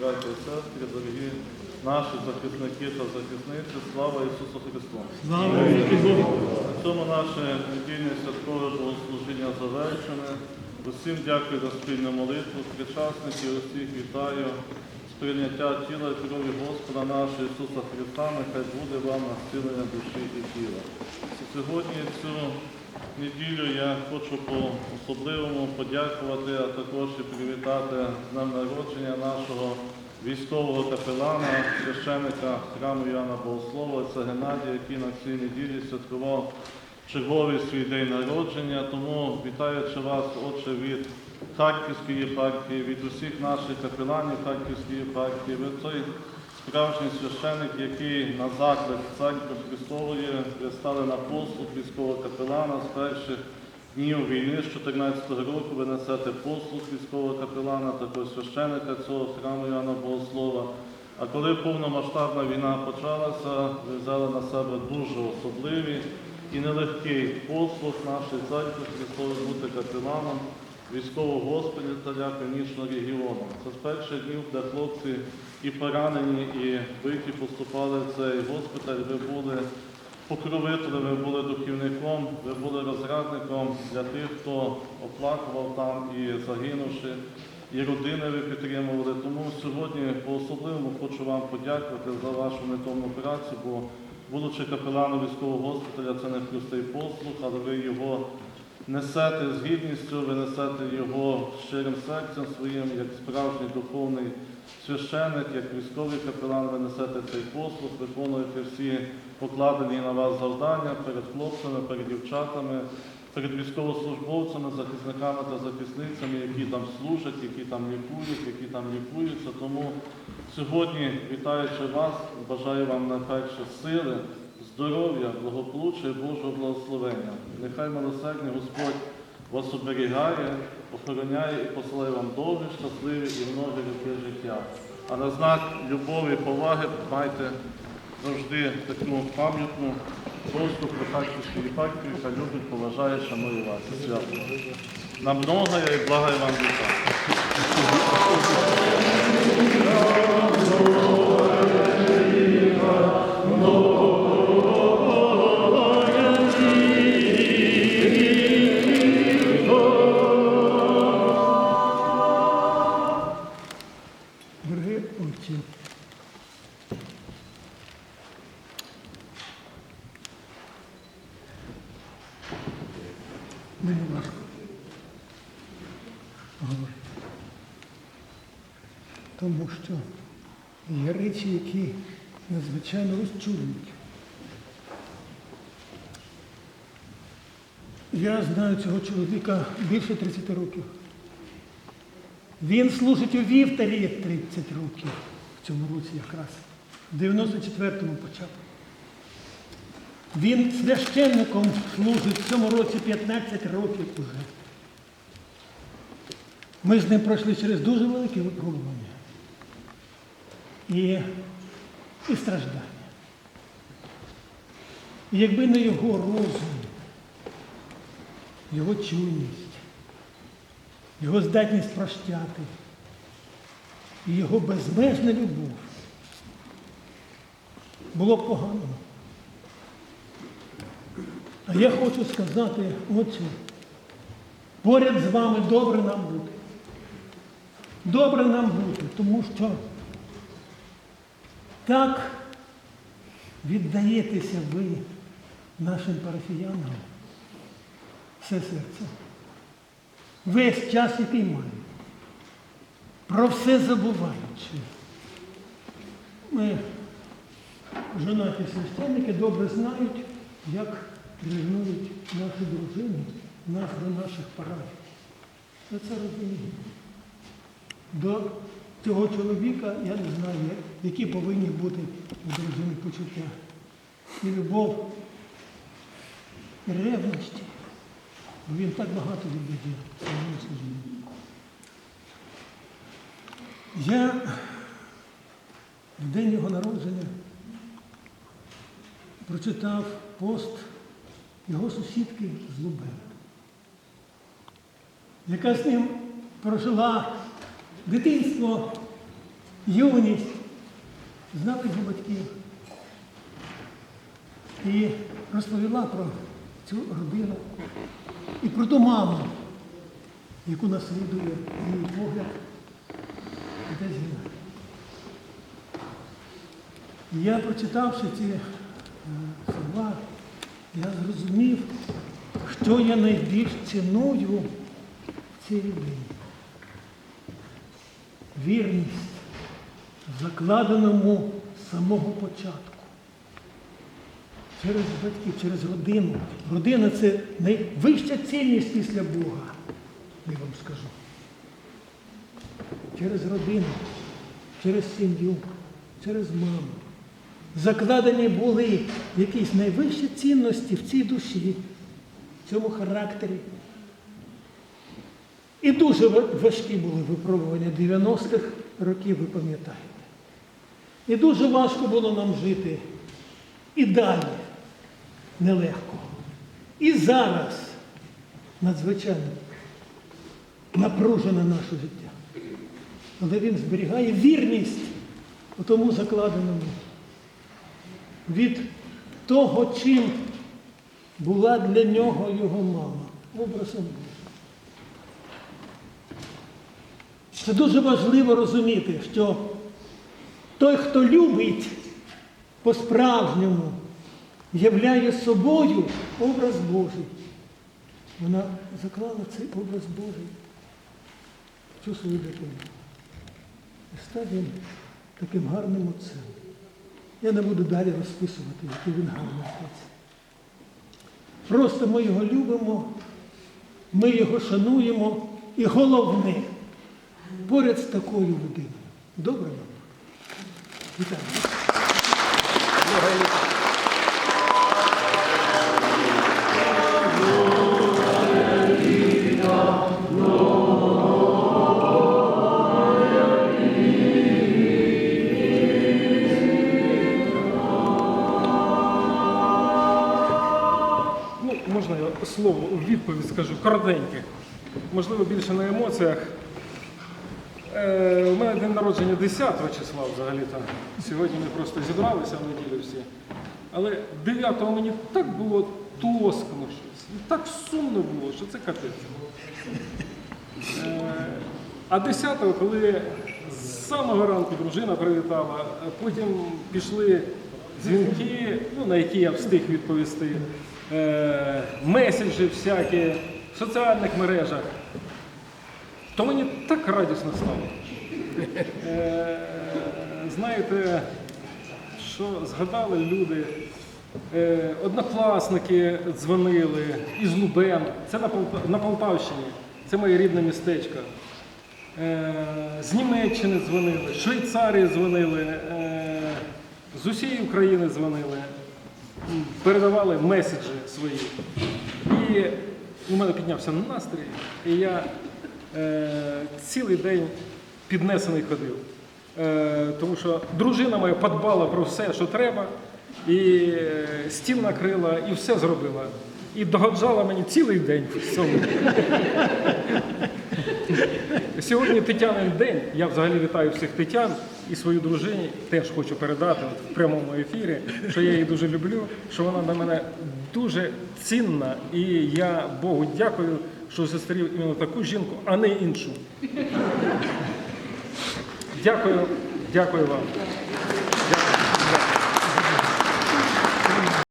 браті і сестри, дорогі наші захисники та захисниці, слава Ісусу Христу! На цьому наше недільне святкове богослужіння завершене. Усім дякую за спільну молитву, причасників, усіх вітаю з прийняття тіла і крові Господа нашого Ісуса Христа, нехай буде вам націлення душі і тіла. Сьогодні цю неділю я хочу по-особливому подякувати, а також і привітати з днем народження нашого військового капелана, священника храму Яна Богослова, це Геннадій, який на цій неділі святкував черговий свій день народження. Тому вітаючи вас, отче, від Харківської єпархії, від усіх наших капеланів Харківської єпархії, ви той справжній священик, який на заклик Христової ви стали на послуг військового капелана з перших днів війни з 14 року ви несете послуг військового капелана, також священика цього храму Яна Богослова. А коли повномасштабна війна почалася, ви взяли на себе дуже особливий і нелегкий послуг нашої церкви Христової бути капеланом військового госпіталя Північного регіону. Це з перших днів, де хлопці і поранені, і биті поступали в цей госпіталь. Ви були покровителем, ви були духівником, ви були розрадником для тих, хто оплакував там і загинувши, і родини ви підтримували. Тому сьогодні по-особливому хочу вам подякувати за вашу нетомну працю, бо будучи капеланом військового госпіталя, це не простий послуг, але ви його несете з гідністю, ви несете його щирим серцем своїм, як справжній духовний священик, як військовий капелан, ви несете цей послуг, виконуєте всі покладені на вас завдання перед хлопцями, перед дівчатами, перед військовослужбовцями, захисниками та захисницями, які там служать, які там лікують, які там лікуються. Тому сьогодні, вітаючи вас, бажаю вам найперше сили, здоров'я, благополуччя і Божого благословення. Нехай милосердний Господь вас оберігає, охороняє і посилає вам довгі, щасливі і многі роки життя. А на знак любові, поваги майте завжди таку пам'ятну дошку про Харківську єпархію, яка любить, поважає, шанує вас. І Свято. На многое і благає вам віка. Мені важко говорити. Тому що є речі, які надзвичайно розчулюють. Я знаю цього чоловіка більше 30 років. Він служить у вівтарі 30 років в цьому році якраз. В 94-му почав. Він священником служить в цьому році 15 років уже. Ми з ним пройшли через дуже велике випробування. І, і страждання. І якби не його розум, його чуйність, його здатність прощати і його безмежна любов. Було б погано. А я хочу сказати, отче, поряд з вами добре нам бути. Добре нам бути, тому що так віддаєтеся ви нашим парафіянам все серце весь час, який має, про все забуваючи. Ми, жонаті священники, добре знають, як ревнують наші дружини нас до наших парафій. Ми це розуміємо. До цього чоловіка я не знаю, які повинні бути у дружини почуття. І любов, і ревності. Він так багато віддає своєму служінню. Я в день його народження прочитав пост його сусідки з Лубен, яка з ним прожила дитинство юність, знали його батьків. І розповіла про цю родину і про ту маму, яку наслідує її погляд. Де зіна. І Я, прочитавши ці е, слова, я зрозумів, що я найбільш ціную в цій людині. Вірність, закладеному з самого початку. Через батьків, через родину. Родина це найвища цінність після Бога, я вам скажу. Через родину, через сім'ю, через маму. Закладені були якісь найвищі цінності в цій душі, в цьому характері. І дуже важкі були випробування 90-х років, ви пам'ятаєте. І дуже важко було нам жити і далі нелегко. І зараз надзвичайно напружене наше життя. Але він зберігає вірність у тому закладеному від того, чим була для нього його мама, образом Божим. Це дуже важливо розуміти, що той, хто любить по-справжньому, являє собою образ Божий. Вона заклала цей образ Божий в цю свою дитину. І став він таким гарним отцем. Я не буду далі розписувати, який він гарний отець. Просто ми його любимо, ми його шануємо і головне, поряд з такою людиною. Добре? Вітаю. Слово у відповідь скажу коротеньке. Можливо, більше на емоціях. Е, у мене день народження 10 числа взагалі-то. Сьогодні ми просто зібралися в неділю всі. Але 9-го мені так було тоскно щось. Так сумно було, що це капець. Е, а 10-го, коли з самого ранку дружина привітала, потім пішли дзвінки, ну, на які я встиг відповісти, е, меседжі всякі в соціальних мережах, то мені так радісно стало. Е, знаєте, що згадали люди, е, однокласники дзвонили із Лубен, це на, Полтавщині, це моє рідне містечко. З Німеччини дзвонили, з Швейцарії дзвонили, з усієї України дзвонили, передавали меседжі свої. І у мене піднявся настрій, і я е, цілий день піднесений ходив. Е, тому що дружина моя подбала про все, що треба, і е, стіл накрила, і все зробила. І догоджала мені цілий день в цьому. Сьогодні Тетянин день. Я взагалі вітаю всіх Тетян і свою дружині теж хочу передати в прямому ефірі, що я її дуже люблю, що вона для мене дуже цінна, і я Богу дякую, що зустрів іменно таку жінку, а не іншу. Дякую, дякую вам.